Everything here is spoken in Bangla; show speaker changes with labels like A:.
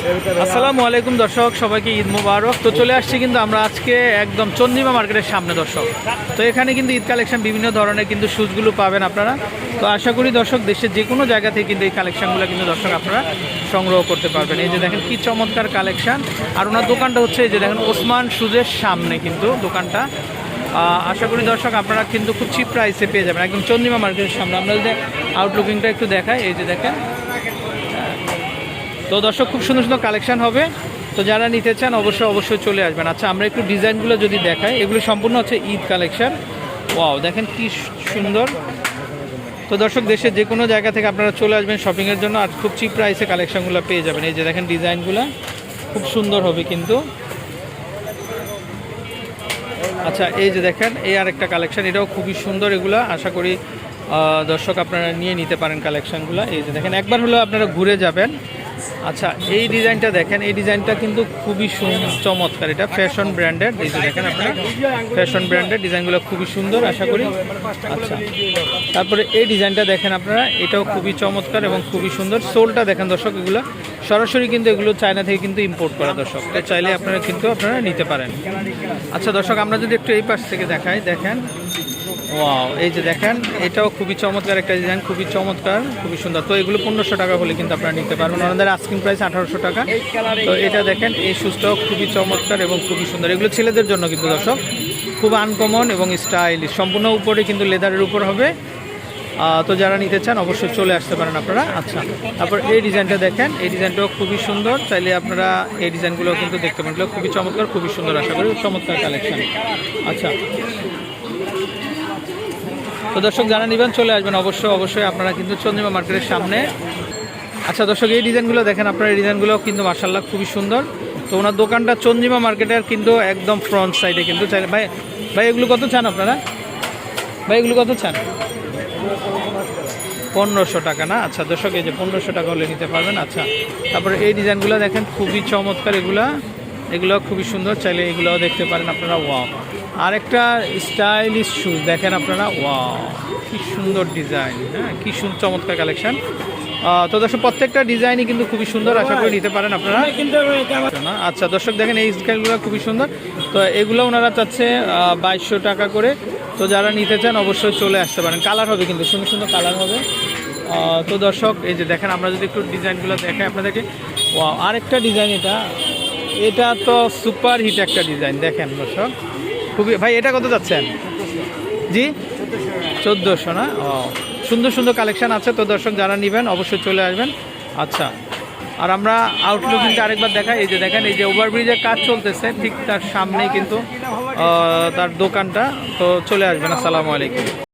A: আসসালামু আলাইকুম দর্শক, সবাইকে ঈদ মুবারক। তো চলে আসছি কিন্তু আমরা আজকে একদম চন্দিমা মার্কেটের সামনে দর্শক। তো এখানে কিন্তু ঈদ কালেকশন বিভিন্ন ধরনের কিন্তু শুজগুলো পাবেন আপনারা। তো আশা করি দর্শক, দেশের যে কোনো জায়গা থেকে কিন্তু এই কালেকশনগুলো কিন্তু দর্শক আপনারা সংগ্রহ করতে পারবেন। এই যে দেখেন কি চমৎকার কালেকশন। আর ওনার দোকানটা হচ্ছে এই যে দেখেন ওসমান শুজের সামনে কিন্তু দোকানটা। আশা করি দর্শক আপনারা কিন্তু খুব চিপ প্রাইসে পেয়ে যাবেন। একদম চন্দ্রিমা মার্কেটের সামনে। আমরা যদি আউটলুকিংটা একটু দেখাই, এই যে দেখেন তো দর্শক, খুব সুন্দর সুন্দর কালেকশান হবে। তো যারা নিতে চান, অবশ্যই অবশ্যই চলে আসবেন। আচ্ছা আমরা একটু ডিজাইনগুলো যদি দেখাই, এগুলো সম্পূর্ণ হচ্ছে ঈদ কালেকশান ওয়াও দেখেন কি সুন্দর। তো দর্শক, দেশের যে কোনো জায়গা থেকে আপনারা চলে আসবেন শপিংয়ের জন্য, আর খুব চিপ প্রাইসে কালেকশনগুলো পেয়ে যাবেন। এই যে দেখেন ডিজাইনগুলো খুব সুন্দর হবে কিন্তু। আচ্ছা এই যে দেখেন, এই আর একটা কালেকশান এটাও খুবই সুন্দর এগুলো। আশা করি দর্শক আপনারা নিয়ে নিতে পারেন কালেকশনগুলো এই যে দেখেন, একবার হলেও আপনারা ঘুরে যাবেন। আচ্ছা এই ডিজাইনটা দেখেন, এই ডিজাইনটা কিন্তু খুবই চমৎকার। এটা ফ্যাশন ব্র্যান্ডের এই যে দেখেন আপনারা ফ্যাশন ব্র্যান্ডের ডিজাইনগুলো খুবই সুন্দর, আশা করি। আচ্ছা তারপরে এই ডিজাইনটা দেখেন আপনারা, এটাও খুবই চমৎকার এবং খুবই সুন্দর। সোলটা দেখেন দর্শক, এগুলো সরাসরি কিন্তু এগুলো চায়না থেকে কিন্তু ইম্পোর্ট করা দর্শক। তো চাইলে আপনারা কিন্তু আপনারা নিতে পারেন। আচ্ছা দর্শক, আমরা যদি একটু এই পাশ থেকে দেখাই, দেখেন। ওয়াও, এই যে দেখেন, এটাও খুবই চমৎকার একটা ডিজাইন খুবই চমৎকার, খুবই সুন্দর। তো এগুলো পনেরোশো টাকা হলে কিন্তু আপনারা নিতে পারবেন। আমাদের আস্কিং প্রাইস আঠারোশো টাকা। তো এটা দেখেন, এই শুজটাও খুবই চমৎকার এবং খুবই সুন্দর। এগুলো ছেলেদের জন্য কিন্তু দর্শক, খুব আনকমন এবং স্টাইলিশ সম্পূর্ণ উপরে কিন্তু লেদারের উপর হবে। তো যারা নিতে চান অবশ্যই চলে আসতে পারেন আপনারা। আচ্ছা তারপর এই ডিজাইনটা দেখেন। এই ডিজাইনটাও খুবই সুন্দর। চাইলে আপনারা এই ডিজাইনগুলো কিন্তু দেখতে পারেন। খুবই চমৎকার, খুবই সুন্দর আশা করি। চমৎকার কালেকশন আচ্ছা। তো দর্শক, যারা নেবেন চলে আসবেন। অবশ্যই অবশ্যই আপনারা কিন্তু চন্দ্রিমা মার্কেটের সামনে। আচ্ছা দর্শক, এই ডিজাইনগুলো দেখেন আপনার। এই ডিজাইনগুলো কিন্তু মার্শাল্লাহ খুবই সুন্দর। তো ওনার দোকানটা চন্দ্রিমা মার্কেটের কিন্তু একদম ফ্রন্ট সাইডে কিন্তু। ভাই ভাই, এগুলো কত চান আপনারা? ভাই, এগুলো কত চান? পনেরোশো টাকা না? আচ্ছা দর্শক, এই যে পনেরোশো টাকা হলে নিতে পারবেন। আচ্ছা তারপরে এই ডিজাইনগুলো দেখেন, খুবই চমৎকার এগুলা। এগুলো খুবই সুন্দর, চাইলে এগুলোও দেখতে পারেন আপনারা। ওয়াও। আরেকটা স্টাইলিশ শুজ দেখেন আপনারা। ওয়াও, কি সুন্দর ডিজাইন হ্যাঁ কি সুন্দর চমৎকার কালেকশান। তো দর্শক, প্রত্যেকটা ডিজাইনই কিন্তু খুবই সুন্দর, আশা করি নিতে পারেন আপনারা। আচ্ছা দর্শক, দেখেন এই স্টাইলগুলো খুবই সুন্দর। তো এগুলো ওনারা চাচ্ছে বাইশশো টাকা করে। তো যারা নিতে চান অবশ্যই চলে আসতে পারেন। কালার হবে কিন্তু, সুন্দর সুন্দর কালার হবে। তো দর্শক, এই যে দেখেন, আমরা যদি একটু ডিজাইনগুলো দেখাই আপনাদেরকে। ও আরেকটা ডিজাইন এটা। এটা তো সুপার হিট একটা ডিজাইন, দেখেন দর্শক। খুবই ভাই, এটা কত যাচ্ছেন? জি? চোদ্দোশো না? ও সুন্দর সুন্দর কালেকশান আছে। তো দর্শক, যারা নেবেন, অবশ্যই চলে আসবেন। আচ্ছা আর আমরা আউটলুক কিন্তু আরেকবার দেখাই। এই যে দেখেন, এই যে ওভারব্রিজের কাজ চলতেছে, ঠিক তার সামনেই কিন্তু তার দোকানটা। তো চলে আসবেন, আসসালামু আলাইকুম।